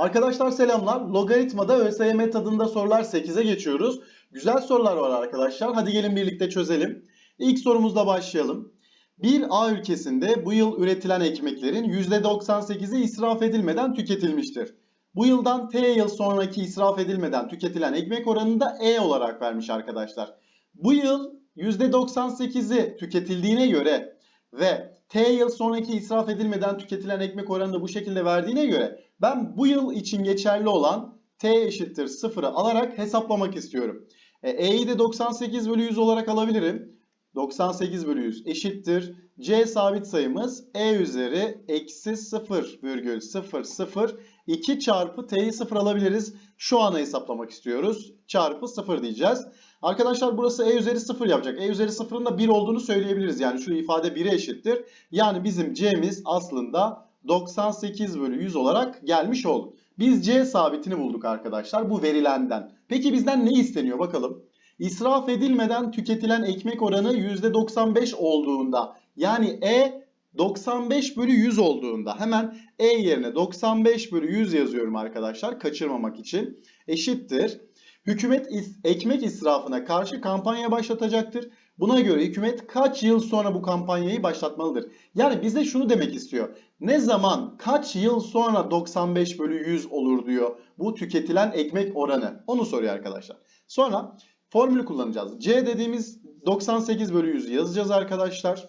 Arkadaşlar selamlar. Logaritmada ÖSYM tadında sorular 8'e geçiyoruz. Güzel sorular var arkadaşlar. Hadi gelin birlikte çözelim. İlk sorumuzla başlayalım. Bir A ülkesinde bu yıl üretilen ekmeklerin %98'i israf edilmeden tüketilmiştir. Bu yıldan T yıl sonraki israf edilmeden tüketilen ekmek oranını da E olarak vermiş arkadaşlar. Bu yıl %98'i tüketildiğine göre ve T yıl sonraki israf edilmeden tüketilen ekmek oranını bu şekilde verdiğine göre ben bu yıl için geçerli olan T eşittir 0'ı alarak hesaplamak istiyorum. E, E'yi de 98 bölü 100 olarak alabilirim. 98 bölü 100 eşittir. C sabit sayımız E üzeri eksi 0 virgül 0 0 2 çarpı T'yi 0 alabiliriz. Şu ana hesaplamak istiyoruz. Çarpı 0 diyeceğiz. Arkadaşlar burası E üzeri 0 yapacak. E üzeri 0'ın da 1 olduğunu söyleyebiliriz. Yani şu ifade 1'e eşittir. Yani bizim C'miz aslında 98 bölü 100 olarak gelmiş oldu. Biz C sabitini bulduk arkadaşlar bu verilenden. Peki bizden ne isteniyor bakalım. İsraf edilmeden tüketilen ekmek oranı %95 olduğunda yani E 95 bölü 100 olduğunda hemen E yerine 95 bölü 100 yazıyorum arkadaşlar kaçırmamak için eşittir. Hükümet is- ekmek israfına karşı kampanya başlatacaktır. Buna göre hükümet kaç yıl sonra bu kampanyayı başlatmalıdır? Yani bize şunu demek istiyor. Ne zaman kaç yıl sonra 95 bölü 100 olur diyor bu tüketilen ekmek oranı. Onu soruyor arkadaşlar. Sonra formülü kullanacağız. C dediğimiz 98 bölü 100 yazacağız arkadaşlar.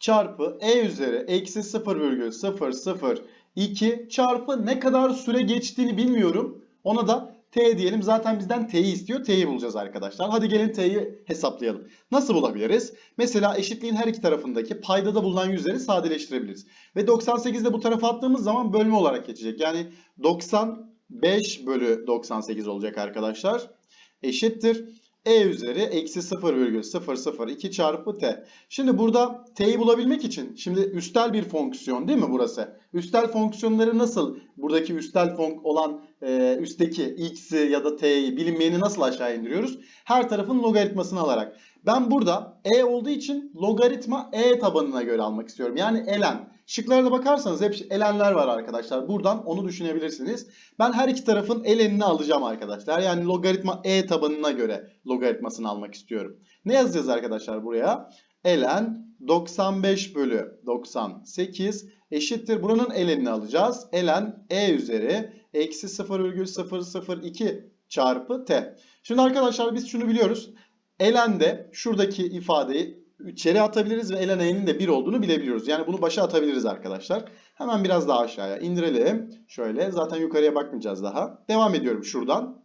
Çarpı E üzeri eksi 0,002 çarpı ne kadar süre geçtiğini bilmiyorum. Ona da T diyelim. Zaten bizden T'yi istiyor. T'yi bulacağız arkadaşlar. Hadi gelin T'yi hesaplayalım. Nasıl bulabiliriz? Mesela eşitliğin her iki tarafındaki paydada bulunan yüzleri sadeleştirebiliriz. Ve 98'de bu tarafa attığımız zaman bölme olarak geçecek. Yani 95 bölü 98 olacak arkadaşlar. Eşittir. E üzeri eksi 0,002 çarpı t. Şimdi burada t'yi bulabilmek için şimdi üstel bir fonksiyon değil mi burası? Üstel fonksiyonları nasıl buradaki üstel fonk olan e, üstteki x'i ya da t'yi bilinmeyeni nasıl aşağı indiriyoruz? Her tarafın logaritmasını alarak. Ben burada e olduğu için logaritma e tabanına göre almak istiyorum. Yani ln. Şıklara da bakarsanız hep elenler var arkadaşlar. Buradan onu düşünebilirsiniz. Ben her iki tarafın elenini alacağım arkadaşlar. Yani logaritma e tabanına göre logaritmasını almak istiyorum. Ne yazacağız arkadaşlar buraya? Elen 95 bölü 98 eşittir. Buranın elenini alacağız. Elen e üzeri eksi 0,002 çarpı t. Şimdi arkadaşlar biz şunu biliyoruz. Elende şuradaki ifadeyi içeri atabiliriz ve elen e'nin de 1 olduğunu bilebiliyoruz. Yani bunu başa atabiliriz arkadaşlar. Hemen biraz daha aşağıya indirelim. Şöyle zaten yukarıya bakmayacağız daha. Devam ediyorum şuradan.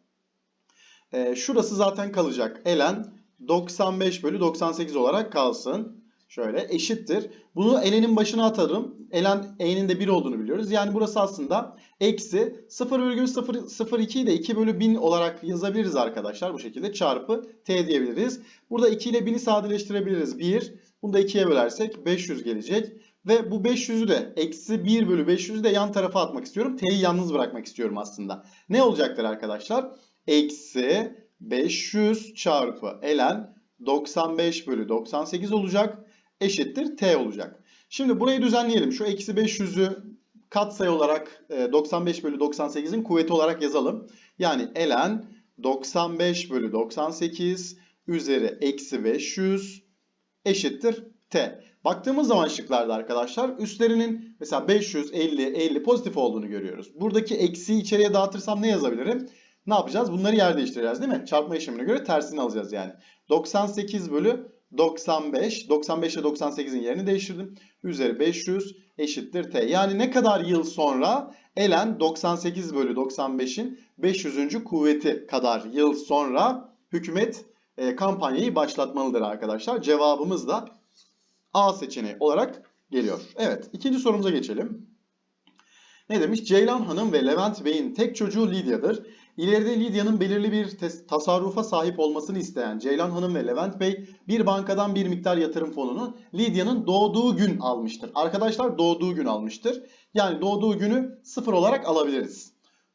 Ee, şurası zaten kalacak. Elen 95 bölü 98 olarak kalsın. Şöyle eşittir. Bunu elenin başına atarım. Elen e'nin de 1 olduğunu biliyoruz. Yani burası aslında eksi 0,002'yi de 2 bölü 1000 olarak yazabiliriz arkadaşlar. Bu şekilde çarpı t diyebiliriz. Burada 2 ile 1000'i sadeleştirebiliriz. 1. Bunu da 2'ye bölersek 500 gelecek. Ve bu 500'ü de eksi 1 bölü 500'ü de yan tarafa atmak istiyorum. T'yi yalnız bırakmak istiyorum aslında. Ne olacaktır arkadaşlar? Eksi 500 çarpı elen 95 bölü 98 olacak. Eşittir t olacak. Şimdi burayı düzenleyelim. Şu eksi 500'ü katsayı olarak e, 95 bölü 98'in kuvveti olarak yazalım. Yani elen 95 bölü 98 üzeri eksi 500 eşittir t. Baktığımız zaman şıklarda arkadaşlar üstlerinin mesela 500, 50, 50 pozitif olduğunu görüyoruz. Buradaki eksiyi içeriye dağıtırsam ne yazabilirim? Ne yapacağız? Bunları yer değiştireceğiz değil mi? Çarpma işlemine göre tersini alacağız yani. 98 bölü 95. 95 ile 98'in yerini değiştirdim. Üzeri 500 eşittir t. Yani ne kadar yıl sonra elen 98 bölü 95'in 500. kuvveti kadar yıl sonra hükümet e, kampanyayı başlatmalıdır arkadaşlar. Cevabımız da A seçeneği olarak geliyor. Evet ikinci sorumuza geçelim. Ne demiş? Ceylan Hanım ve Levent Bey'in tek çocuğu Lidya'dır. İleride Lidya'nın belirli bir tasarrufa sahip olmasını isteyen Ceylan Hanım ve Levent Bey bir bankadan bir miktar yatırım fonunu Lidya'nın doğduğu gün almıştır. Arkadaşlar doğduğu gün almıştır. Yani doğduğu günü sıfır olarak alabiliriz.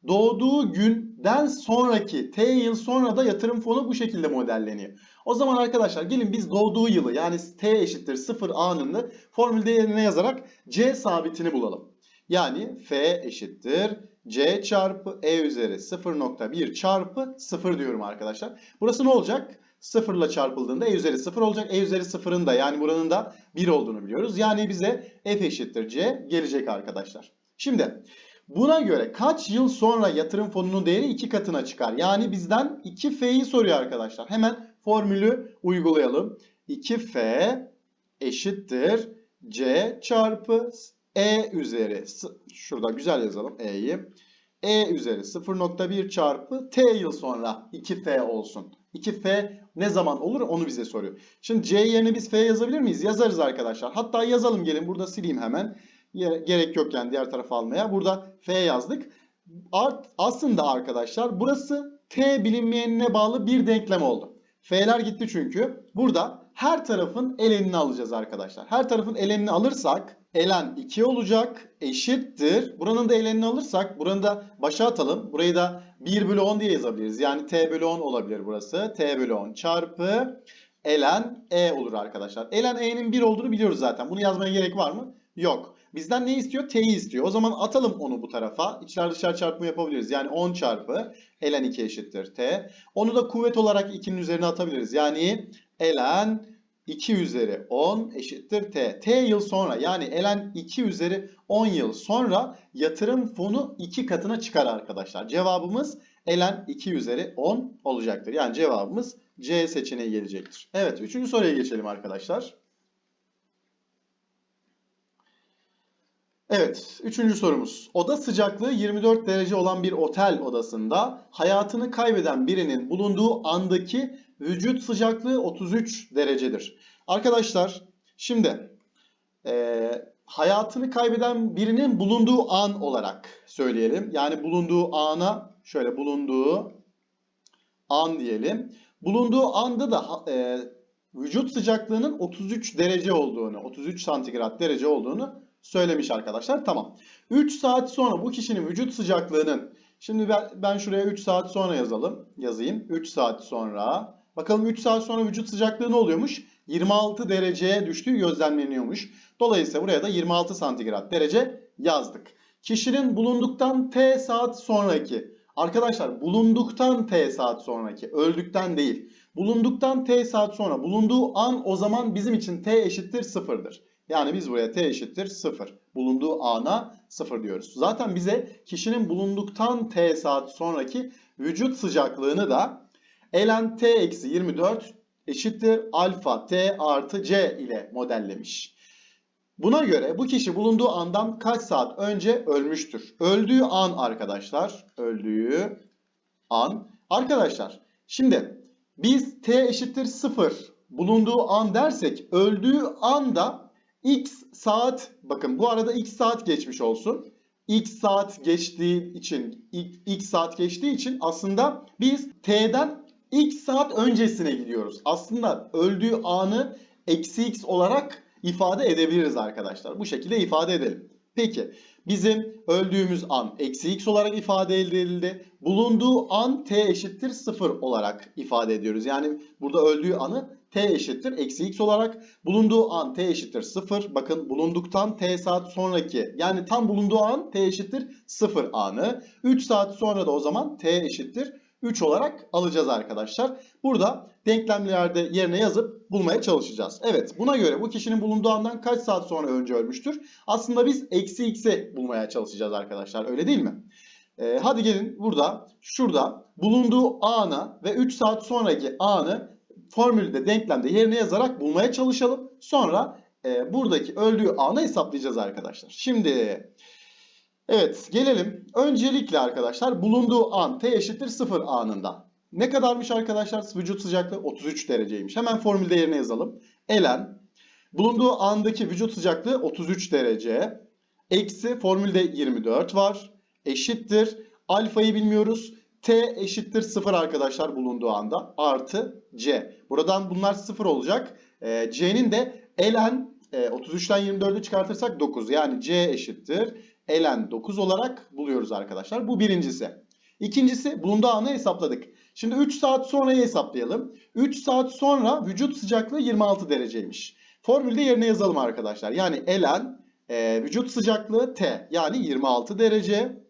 Doğduğu günden sonraki T yıl sonra da yatırım fonu bu şekilde modelleniyor. O zaman arkadaşlar gelin biz doğduğu yılı yani T eşittir 0 anını formülde yerine yazarak C sabitini bulalım. Yani F eşittir C çarpı E üzeri 0.1 çarpı 0 diyorum arkadaşlar. Burası ne olacak? 0 ile çarpıldığında E üzeri 0 olacak. E üzeri 0'ın da yani buranın da 1 olduğunu biliyoruz. Yani bize F eşittir C gelecek arkadaşlar. Şimdi buna göre kaç yıl sonra yatırım fonunun değeri 2 katına çıkar? Yani bizden 2F'yi soruyor arkadaşlar. Hemen formülü uygulayalım. 2F eşittir C çarpı E üzeri şurada güzel yazalım E'yi. E üzeri 0.1 çarpı T yıl sonra 2F olsun. 2F ne zaman olur onu bize soruyor. Şimdi C yerine biz F yazabilir miyiz? Yazarız arkadaşlar. Hatta yazalım gelin burada sileyim hemen. Gerek yok yani diğer tarafa almaya. Burada F yazdık. Art, aslında arkadaşlar burası T bilinmeyenine bağlı bir denklem oldu. F'ler gitti çünkü. Burada her tarafın elenini alacağız arkadaşlar. Her tarafın elenini alırsak elen 2 olacak eşittir. Buranın da elenini alırsak buranı da başa atalım. Burayı da 1 bölü 10 diye yazabiliriz. Yani t bölü 10 olabilir burası. t bölü 10 çarpı elen e olur arkadaşlar. Elen e'nin 1 olduğunu biliyoruz zaten. Bunu yazmaya gerek var mı? Yok. Bizden ne istiyor? T'yi istiyor. O zaman atalım onu bu tarafa. İçler dışlar çarpımı yapabiliriz. Yani 10 çarpı ln 2 eşittir t. Onu da kuvvet olarak 2'nin üzerine atabiliriz. Yani ln 2 üzeri 10 eşittir t. T yıl sonra yani ln 2 üzeri 10 yıl sonra yatırım fonu 2 katına çıkar arkadaşlar. Cevabımız ln 2 üzeri 10 olacaktır. Yani cevabımız C seçeneği gelecektir. Evet 3. soruya geçelim arkadaşlar. Evet, üçüncü sorumuz. Oda sıcaklığı 24 derece olan bir otel odasında hayatını kaybeden birinin bulunduğu andaki vücut sıcaklığı 33 derecedir. Arkadaşlar, şimdi e, hayatını kaybeden birinin bulunduğu an olarak söyleyelim. Yani bulunduğu ana şöyle bulunduğu an diyelim. Bulunduğu anda da e, vücut sıcaklığının 33 derece olduğunu, 33 santigrat derece olduğunu söylemiş arkadaşlar. Tamam. 3 saat sonra bu kişinin vücut sıcaklığının şimdi ben, ben şuraya 3 saat sonra yazalım. Yazayım. 3 saat sonra. Bakalım 3 saat sonra vücut sıcaklığı ne oluyormuş? 26 dereceye düştüğü gözlemleniyormuş. Dolayısıyla buraya da 26 santigrat derece yazdık. Kişinin bulunduktan T saat sonraki. Arkadaşlar bulunduktan T saat sonraki. Öldükten değil. Bulunduktan T saat sonra. Bulunduğu an o zaman bizim için T eşittir sıfırdır. Yani biz buraya t eşittir 0. Bulunduğu ana 0 diyoruz. Zaten bize kişinin bulunduktan t saat sonraki vücut sıcaklığını da ln t eksi 24 eşittir alfa t artı c ile modellemiş. Buna göre bu kişi bulunduğu andan kaç saat önce ölmüştür? Öldüğü an arkadaşlar. Öldüğü an. Arkadaşlar şimdi biz t eşittir 0 bulunduğu an dersek öldüğü anda X saat bakın bu arada X saat geçmiş olsun. X saat geçtiği için X saat geçtiği için aslında biz T'den X saat öncesine gidiyoruz. Aslında öldüğü anı eksi X olarak ifade edebiliriz arkadaşlar. Bu şekilde ifade edelim. Peki bizim öldüğümüz an eksi x olarak ifade edildi. Bulunduğu an t eşittir 0 olarak ifade ediyoruz. Yani burada öldüğü anı t eşittir eksi x olarak bulunduğu an t eşittir 0. Bakın bulunduktan t saat sonraki yani tam bulunduğu an t eşittir 0 anı. 3 saat sonra da o zaman t eşittir 3 olarak alacağız arkadaşlar. Burada denklemlerde yerine yazıp bulmaya çalışacağız. Evet buna göre bu kişinin bulunduğu andan kaç saat sonra önce ölmüştür? Aslında biz eksi x'i bulmaya çalışacağız arkadaşlar öyle değil mi? Ee, hadi gelin burada şurada bulunduğu anı ve 3 saat sonraki anı formülde denklemde yerine yazarak bulmaya çalışalım. Sonra e, buradaki öldüğü anı hesaplayacağız arkadaşlar. Şimdi evet gelelim. Öncelikle arkadaşlar bulunduğu an t eşittir 0 anında. Ne kadarmış arkadaşlar vücut sıcaklığı? 33 dereceymiş. Hemen formülde yerine yazalım. Elen bulunduğu andaki vücut sıcaklığı 33 derece. Eksi formülde 24 var. Eşittir. Alfayı bilmiyoruz. T eşittir 0 arkadaşlar bulunduğu anda. Artı C. Buradan bunlar 0 olacak. E, C'nin de ln e, 33'ten 24'ü çıkartırsak 9. Yani C eşittir. Ln 9 olarak buluyoruz arkadaşlar. Bu birincisi. İkincisi bulunduğu anı hesapladık. Şimdi 3 saat sonrayı hesaplayalım. 3 saat sonra vücut sıcaklığı 26 dereceymiş. Formülde yerine yazalım arkadaşlar. Yani ln e, vücut sıcaklığı T yani 26 derece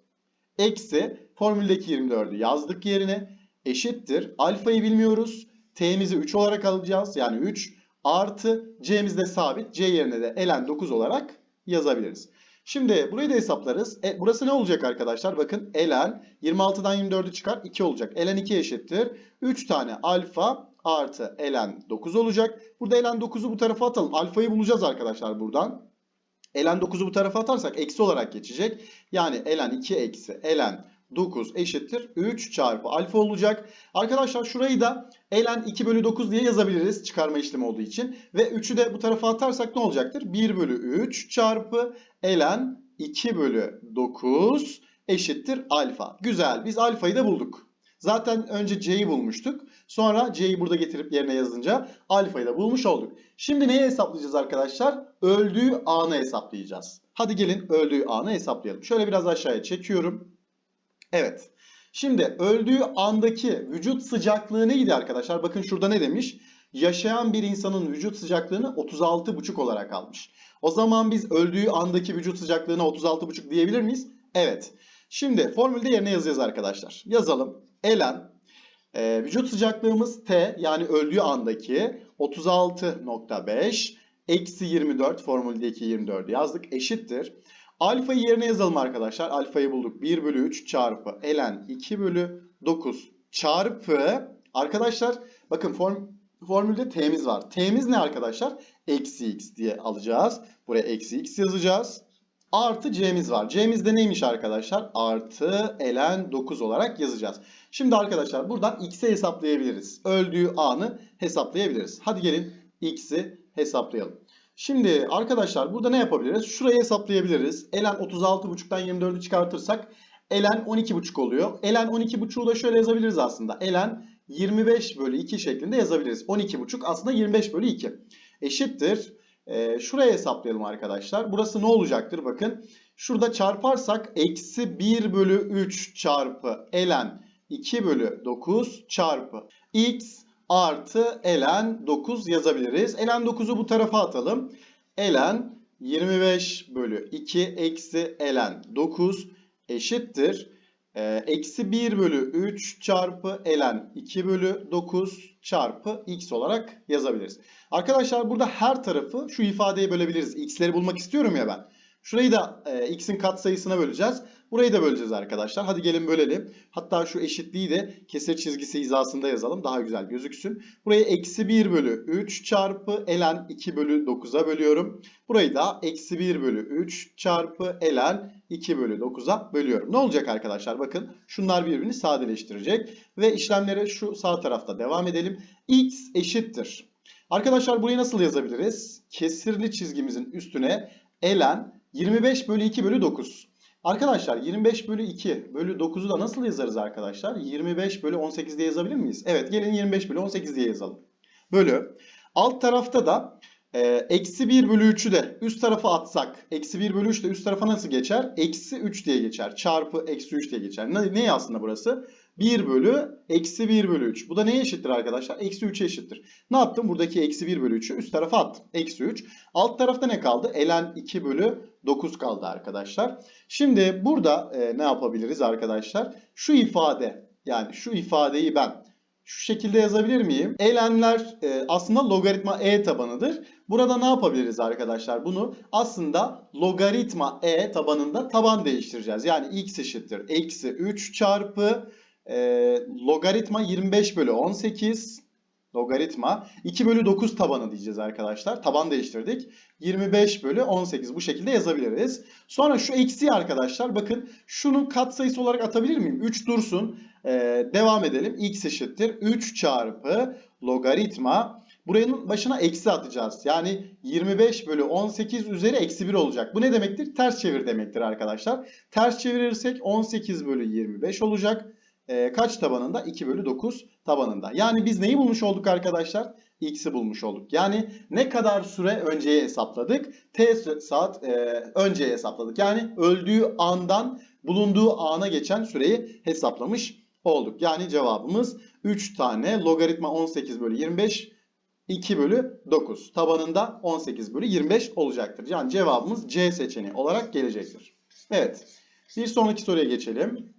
Eksi formüldeki 24'ü yazdık yerine. Eşittir. Alfayı bilmiyoruz. T'mizi 3 olarak alacağız. Yani 3 artı C'miz de sabit. C yerine de ln 9 olarak yazabiliriz. Şimdi burayı da hesaplarız. E, burası ne olacak arkadaşlar? Bakın ln 26'dan 24'ü çıkar 2 olacak. ln 2 eşittir. 3 tane alfa artı ln 9 olacak. Burada ln 9'u bu tarafa atalım. Alfayı bulacağız arkadaşlar buradan. ln 9'u bu tarafa atarsak eksi olarak geçecek. Yani ln 2 eksi ln 9 eşittir 3 çarpı alfa olacak. Arkadaşlar şurayı da ln 2 bölü 9 diye yazabiliriz çıkarma işlemi olduğu için. Ve 3'ü de bu tarafa atarsak ne olacaktır? 1 bölü 3 çarpı ln 2 bölü 9 eşittir alfa. Güzel biz alfayı da bulduk. Zaten önce c'yi bulmuştuk. Sonra c'yi burada getirip yerine yazınca alfayı da bulmuş olduk. Şimdi neyi hesaplayacağız arkadaşlar? Öldüğü anı hesaplayacağız. Hadi gelin öldüğü anı hesaplayalım. Şöyle biraz aşağıya çekiyorum. Evet. Şimdi öldüğü andaki vücut sıcaklığı neydi arkadaşlar? Bakın şurada ne demiş? Yaşayan bir insanın vücut sıcaklığını 36,5 olarak almış. O zaman biz öldüğü andaki vücut sıcaklığına 36,5 diyebilir miyiz? Evet. Şimdi formülde yerine yazacağız arkadaşlar. Yazalım. Ln e, vücut sıcaklığımız T yani öldüğü andaki 36.5 eksi 24 formüldeki 24 yazdık eşittir. Alfayı yerine yazalım arkadaşlar. Alfayı bulduk. 1 bölü 3 çarpı ln 2 bölü 9 çarpı arkadaşlar bakın form, formülde t'miz var. T'miz ne arkadaşlar? Eksi x diye alacağız. Buraya eksi x yazacağız. Artı c'miz var. C'miz de neymiş arkadaşlar? Artı ln 9 olarak yazacağız. Şimdi arkadaşlar buradan x'i hesaplayabiliriz. Öldüğü anı hesaplayabiliriz. Hadi gelin x'i hesaplayalım. Şimdi arkadaşlar burada ne yapabiliriz? Şurayı hesaplayabiliriz. Ln 36.5'tan 24'ü çıkartırsak ln 12.5 oluyor. ln 12.5'u da şöyle yazabiliriz aslında. ln 25 bölü 2 şeklinde yazabiliriz. 12.5 aslında 25 bölü 2. Eşittir. Ee, şuraya hesaplayalım arkadaşlar. Burası ne olacaktır? Bakın. Şurada çarparsak eksi 1 bölü 3 çarpı ln 2 bölü 9 çarpı x artı ln 9 yazabiliriz. ln 9'u bu tarafa atalım. ln 25 bölü 2 eksi ln 9 eşittir. Ee, eksi 1 bölü 3 çarpı ln 2 bölü 9 çarpı x olarak yazabiliriz. Arkadaşlar burada her tarafı şu ifadeye bölebiliriz. x'leri bulmak istiyorum ya ben. Şurayı da e, x'in katsayısına böleceğiz. Burayı da böleceğiz arkadaşlar. Hadi gelin bölelim. Hatta şu eşitliği de kesir çizgisi hizasında yazalım. Daha güzel gözüksün. Burayı eksi 1 bölü 3 çarpı ln 2 bölü 9'a bölüyorum. Burayı da eksi 1 bölü 3 çarpı ln 2 bölü 9'a bölüyorum. Ne olacak arkadaşlar? Bakın şunlar birbirini sadeleştirecek. Ve işlemlere şu sağ tarafta devam edelim. x eşittir. Arkadaşlar burayı nasıl yazabiliriz? Kesirli çizgimizin üstüne ln 25 bölü 2 bölü 9. Arkadaşlar 25 bölü 2 bölü 9'u da nasıl yazarız arkadaşlar? 25 bölü 18 diye yazabilir miyiz? Evet gelin 25 bölü 18 diye yazalım. Bölü. Alt tarafta da e, eksi 1 bölü 3'ü de üst tarafa atsak. Eksi 1 bölü 3 de üst tarafa nasıl geçer? Eksi 3 diye geçer. Çarpı eksi 3 diye geçer. Ne, ne aslında burası? 1 bölü eksi 1 bölü 3. Bu da neye eşittir arkadaşlar? Eksi 3'e eşittir. Ne yaptım? Buradaki eksi 1 bölü 3'ü üst tarafa attım. Eksi 3. Alt tarafta ne kaldı? ln 2 bölü 9 kaldı arkadaşlar. Şimdi burada e, ne yapabiliriz arkadaşlar? Şu ifade yani şu ifadeyi ben şu şekilde yazabilir miyim? Ln'ler e, aslında logaritma e tabanıdır. Burada ne yapabiliriz arkadaşlar? Bunu aslında logaritma e tabanında taban değiştireceğiz. Yani x eşittir eksi 3 çarpı e, logaritma 25 bölü 18 logaritma 2 bölü 9 tabanı diyeceğiz arkadaşlar. Taban değiştirdik. 25 bölü 18 bu şekilde yazabiliriz. Sonra şu eksiği arkadaşlar bakın şunun katsayısı olarak atabilir miyim? 3 dursun. Ee, devam edelim. x eşittir 3 çarpı logaritma. Buranın başına eksi atacağız. Yani 25 bölü 18 üzeri eksi 1 olacak. Bu ne demektir? Ters çevir demektir arkadaşlar. Ters çevirirsek 18 bölü 25 olacak. Ee, kaç tabanında? 2 bölü 9 tabanında. Yani biz neyi bulmuş olduk arkadaşlar? X'i bulmuş olduk. Yani ne kadar süre önceye hesapladık? T saat e, önceye hesapladık. Yani öldüğü andan bulunduğu ana geçen süreyi hesaplamış olduk. Yani cevabımız 3 tane logaritma 18 bölü 25 2 bölü 9 tabanında 18 bölü 25 olacaktır. Yani cevabımız C seçeneği olarak gelecektir. Evet. Bir sonraki soruya geçelim.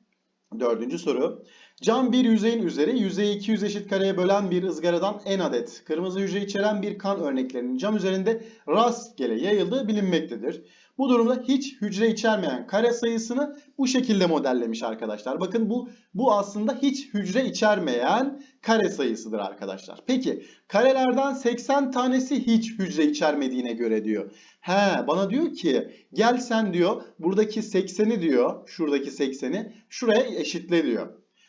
Dördüncü soru. Cam bir yüzeyin üzeri yüzeyi 200 eşit kareye bölen bir ızgaradan en adet kırmızı hücre içeren bir kan örneklerinin cam üzerinde rastgele yayıldığı bilinmektedir. Bu durumda hiç hücre içermeyen kare sayısını bu şekilde modellemiş arkadaşlar. Bakın bu bu aslında hiç hücre içermeyen kare sayısıdır arkadaşlar. Peki karelerden 80 tanesi hiç hücre içermediğine göre diyor. He bana diyor ki gel sen diyor buradaki 80'i diyor şuradaki 80'i şuraya eşitle diyor.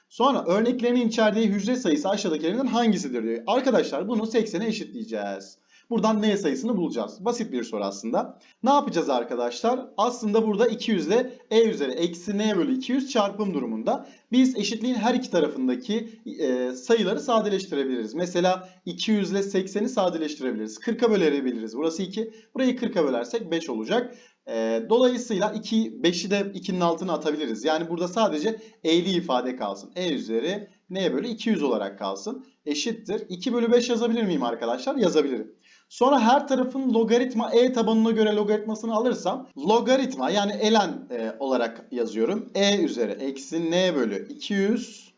Sonra örneklerinin içerdiği hücre sayısı aşağıdakilerinden hangisidir diyor. Arkadaşlar bunu 80'e eşitleyeceğiz. Buradan n sayısını bulacağız. Basit bir soru aslında. Ne yapacağız arkadaşlar? Aslında burada 200 ile e üzeri eksi n bölü 200 çarpım durumunda biz eşitliğin her iki tarafındaki e, sayıları sadeleştirebiliriz. Mesela 200 ile 80'i sadeleştirebiliriz. 40'a bölebiliriz. Burası 2. Burayı 40'a bölersek 5 olacak. E, dolayısıyla 2, 5'i de 2'nin altına atabiliriz. Yani burada sadece e'li ifade kalsın. e üzeri n bölü 200 olarak kalsın. Eşittir. 2 bölü 5 yazabilir miyim arkadaşlar? Yazabilirim. Sonra her tarafın logaritma e tabanına göre logaritmasını alırsam logaritma yani elen e, olarak yazıyorum. e üzeri eksi n bölü 200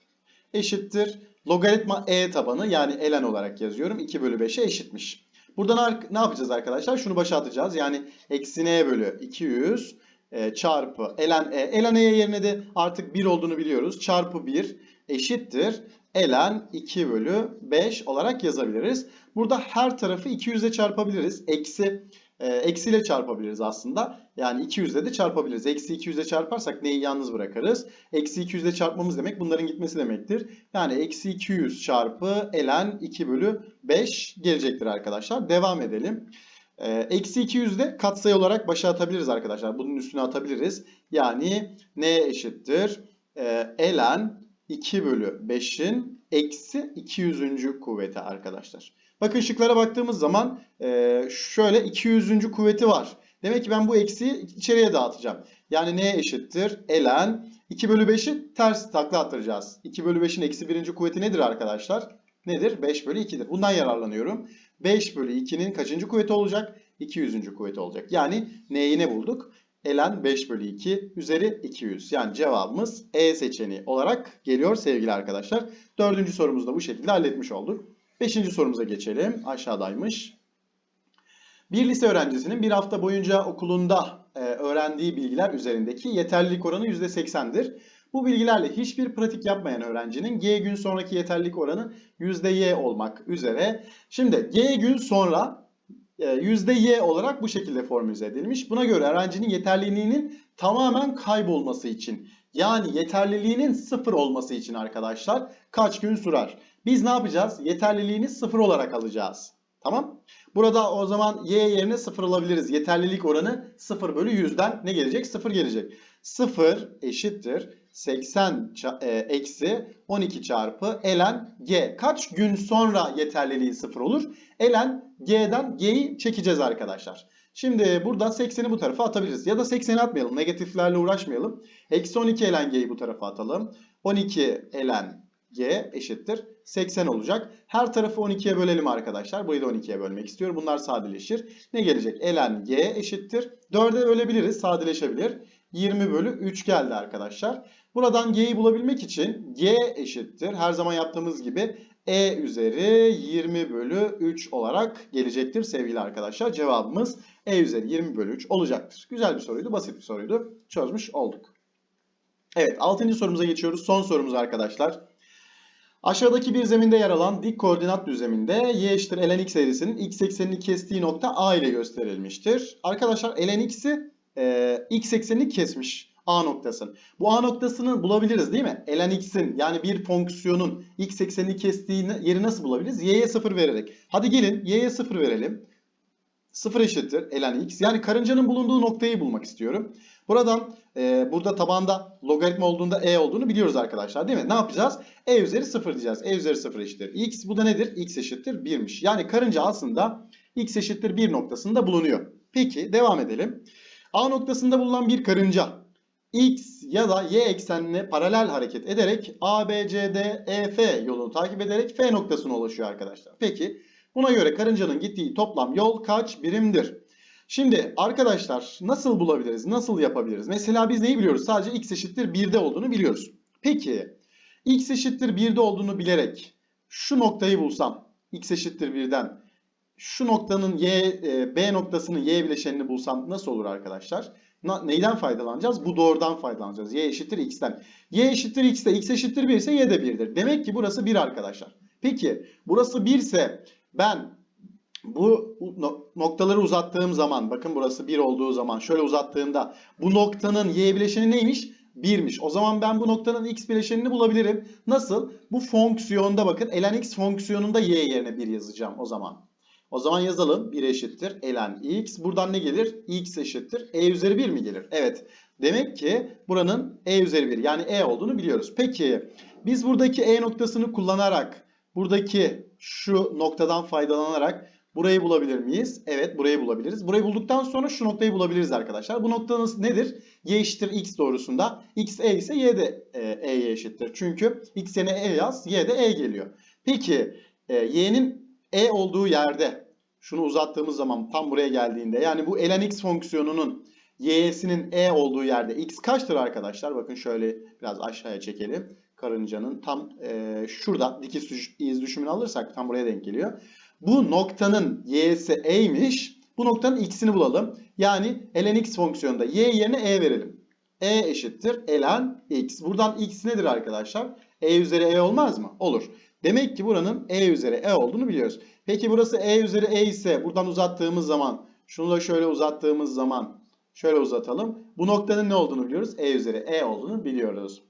eşittir. Logaritma e tabanı yani elen olarak yazıyorum. 2 bölü 5'e eşitmiş. Buradan ne yapacağız arkadaşlar? Şunu başa atacağız. Yani eksi n bölü 200 e, çarpı elen e. Elen e yerine de artık 1 olduğunu biliyoruz. Çarpı 1 eşittir. Elen 2 bölü 5 olarak yazabiliriz. Burada her tarafı 200 ile çarpabiliriz. Eksi e, eksiyle çarpabiliriz aslında. Yani 200 ile de çarpabiliriz. Eksi 200 ile çarparsak neyi yalnız bırakırız? Eksi 200 ile çarpmamız demek bunların gitmesi demektir. Yani eksi 200 çarpı elen 2 bölü 5 gelecektir arkadaşlar. Devam edelim. E, eksi 200 de katsayı olarak başa atabiliriz arkadaşlar. Bunun üstüne atabiliriz. Yani neye eşittir? Elen 2 bölü 5'in eksi 200. kuvveti arkadaşlar. Bakın şıklara baktığımız zaman e, şöyle 200. kuvveti var. Demek ki ben bu eksiği içeriye dağıtacağım. Yani neye eşittir? Elen 2 bölü 5'i ters takla attıracağız. 2 bölü 5'in eksi 1. kuvveti nedir arkadaşlar? Nedir? 5 bölü 2'dir. Bundan yararlanıyorum. 5 bölü 2'nin kaçıncı kuvveti olacak? 200. kuvveti olacak. Yani neyi ne bulduk? Elen 5 bölü 2 üzeri 200. Yani cevabımız E seçeneği olarak geliyor sevgili arkadaşlar. Dördüncü sorumuzu da bu şekilde halletmiş olduk. Beşinci sorumuza geçelim. Aşağıdaymış. Bir lise öğrencisinin bir hafta boyunca okulunda e, öğrendiği bilgiler üzerindeki yeterlilik oranı %80'dir. Bu bilgilerle hiçbir pratik yapmayan öğrencinin G gün sonraki yeterlilik oranı %Y olmak üzere. Şimdi G gün sonra %Y olarak bu şekilde formüle edilmiş. Buna göre öğrencinin yeterliliğinin tamamen kaybolması için yani yeterliliğinin sıfır olması için arkadaşlar kaç gün sürer? Biz ne yapacağız? Yeterliliğini sıfır olarak alacağız. Tamam. Burada o zaman y yerine sıfır alabiliriz. Yeterlilik oranı 0 bölü 100'den ne gelecek? 0 gelecek. 0 eşittir 80 e, eksi 12 çarpı elen g. Kaç gün sonra yeterliliği 0 olur? Elen g'den g'yi çekeceğiz arkadaşlar. Şimdi burada 80'i bu tarafa atabiliriz. Ya da 80'i atmayalım. Negatiflerle uğraşmayalım. Eksi 12 elen g'yi bu tarafa atalım. 12 elen g eşittir 80 olacak. Her tarafı 12'ye bölelim arkadaşlar. Burayı da 12'ye bölmek istiyorum. Bunlar sadeleşir. Ne gelecek? Elen g eşittir. 4'e bölebiliriz. Sadeleşebilir. 20 bölü 3 geldi arkadaşlar. Buradan g'yi bulabilmek için g eşittir. Her zaman yaptığımız gibi e üzeri 20 bölü 3 olarak gelecektir sevgili arkadaşlar. Cevabımız e üzeri 20 bölü 3 olacaktır. Güzel bir soruydu. Basit bir soruydu. Çözmüş olduk. Evet 6. sorumuza geçiyoruz. Son sorumuz arkadaşlar. Aşağıdaki bir zeminde yer alan dik koordinat düzleminde y eşittir ln x eğrisinin x eksenini kestiği nokta A ile gösterilmiştir. Arkadaşlar ln x'i e, x eksenini kesmiş A noktasını. Bu A noktasını bulabiliriz değil mi? ln x'in yani bir fonksiyonun x eksenini kestiği yeri nasıl bulabiliriz? y'ye 0 vererek. Hadi gelin y'ye 0 verelim. 0 eşittir ln x. Yani karıncanın bulunduğu noktayı bulmak istiyorum. Buradan e, burada tabanda logaritma olduğunda e olduğunu biliyoruz arkadaşlar değil mi? Ne yapacağız? e üzeri 0 diyeceğiz. e üzeri 0 eşittir x. Bu da nedir? x eşittir 1'miş. Yani karınca aslında x eşittir 1 noktasında bulunuyor. Peki devam edelim. A noktasında bulunan bir karınca x ya da y eksenine paralel hareket ederek A, B, C, D, E, F yolunu takip ederek F noktasına ulaşıyor arkadaşlar. Peki buna göre karıncanın gittiği toplam yol kaç birimdir? Şimdi arkadaşlar nasıl bulabiliriz? Nasıl yapabiliriz? Mesela biz neyi biliyoruz? Sadece x eşittir 1'de olduğunu biliyoruz. Peki x eşittir 1'de olduğunu bilerek şu noktayı bulsam x eşittir 1'den şu noktanın y, e, b noktasının y bileşenini bulsam nasıl olur arkadaşlar? Neyden faydalanacağız? Bu doğrudan faydalanacağız. y eşittir x'ten. y eşittir x'te x eşittir 1 ise y de 1'dir. Demek ki burası 1 arkadaşlar. Peki burası 1 ise ben bu no- noktaları uzattığım zaman bakın burası 1 olduğu zaman şöyle uzattığımda bu noktanın y bileşeni neymiş? 1'miş. O zaman ben bu noktanın x bileşenini bulabilirim. Nasıl? Bu fonksiyonda bakın ln x fonksiyonunda y yerine 1 yazacağım o zaman. O zaman yazalım. 1 eşittir ln x. Buradan ne gelir? x eşittir. e üzeri 1 mi gelir? Evet. Demek ki buranın e üzeri 1 yani e olduğunu biliyoruz. Peki biz buradaki e noktasını kullanarak buradaki şu noktadan faydalanarak burayı bulabilir miyiz? Evet burayı bulabiliriz. Burayı bulduktan sonra şu noktayı bulabiliriz arkadaşlar. Bu noktanız nedir? y eşittir x doğrusunda. x e ise y de e, e'ye eşittir. Çünkü x yerine e yaz y de e geliyor. Peki e, y'nin e olduğu yerde şunu uzattığımız zaman tam buraya geldiğinde yani bu ln x fonksiyonunun y'sinin e olduğu yerde x kaçtır arkadaşlar? Bakın şöyle biraz aşağıya çekelim. Karıncanın tam e, şurada dikiz iz düşümünü alırsak tam buraya denk geliyor. Bu noktanın y'si e'ymiş. Bu noktanın x'ini bulalım. Yani ln x fonksiyonunda y yerine e verelim. e eşittir ln x. Buradan x nedir arkadaşlar? e üzeri e olmaz mı? Olur. Demek ki buranın e üzeri e olduğunu biliyoruz. Peki burası e üzeri e ise buradan uzattığımız zaman şunu da şöyle uzattığımız zaman şöyle uzatalım. Bu noktanın ne olduğunu biliyoruz. e üzeri e olduğunu biliyoruz.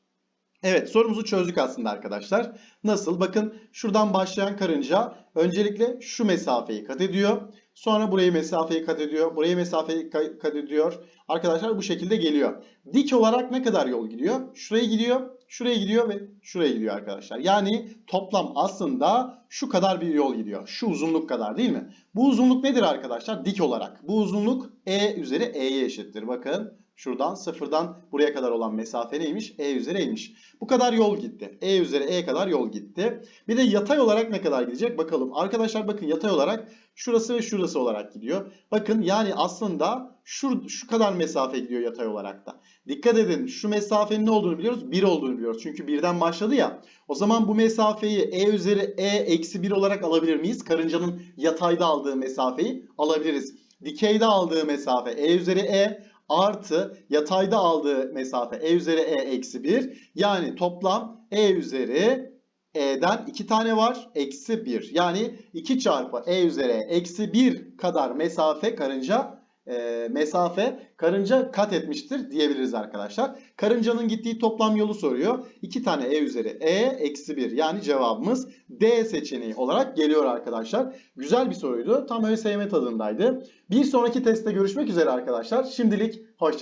Evet sorumuzu çözdük aslında arkadaşlar. Nasıl? Bakın şuradan başlayan karınca öncelikle şu mesafeyi kat ediyor. Sonra burayı mesafeyi kat ediyor. Burayı mesafeyi ka- kat ediyor. Arkadaşlar bu şekilde geliyor. Dik olarak ne kadar yol gidiyor? Şuraya gidiyor, şuraya gidiyor ve şuraya gidiyor arkadaşlar. Yani toplam aslında şu kadar bir yol gidiyor. Şu uzunluk kadar değil mi? Bu uzunluk nedir arkadaşlar? Dik olarak. Bu uzunluk e üzeri e'ye eşittir. Bakın şuradan sıfırdan buraya kadar olan mesafe neymiş? e üzeri e'ymiş. Bu kadar yol gitti. E üzeri e kadar yol gitti. Bir de yatay olarak ne kadar gidecek? Bakalım. Arkadaşlar bakın yatay olarak şurası ve şurası olarak gidiyor. Bakın yani aslında şu, şu kadar mesafe gidiyor yatay olarak da. Dikkat edin şu mesafenin ne olduğunu biliyoruz? 1 olduğunu biliyoruz. Çünkü birden başladı ya. O zaman bu mesafeyi e üzeri e eksi 1 olarak alabilir miyiz? Karıncanın yatayda aldığı mesafeyi alabiliriz. Dikeyde aldığı mesafe e üzeri e artı yatayda aldığı mesafe e üzeri e eksi 1. Yani toplam e üzeri e'den 2 tane var. Eksi 1. Yani 2 çarpı e üzeri e eksi 1 kadar mesafe karınca e, mesafe karınca kat etmiştir diyebiliriz arkadaşlar. Karıncanın gittiği toplam yolu soruyor. 2 tane e üzeri e eksi 1 yani cevabımız D seçeneği olarak geliyor arkadaşlar. Güzel bir soruydu. Tam ÖSYM tadındaydı. Bir sonraki testte görüşmek üzere arkadaşlar. Şimdilik hoşçakalın.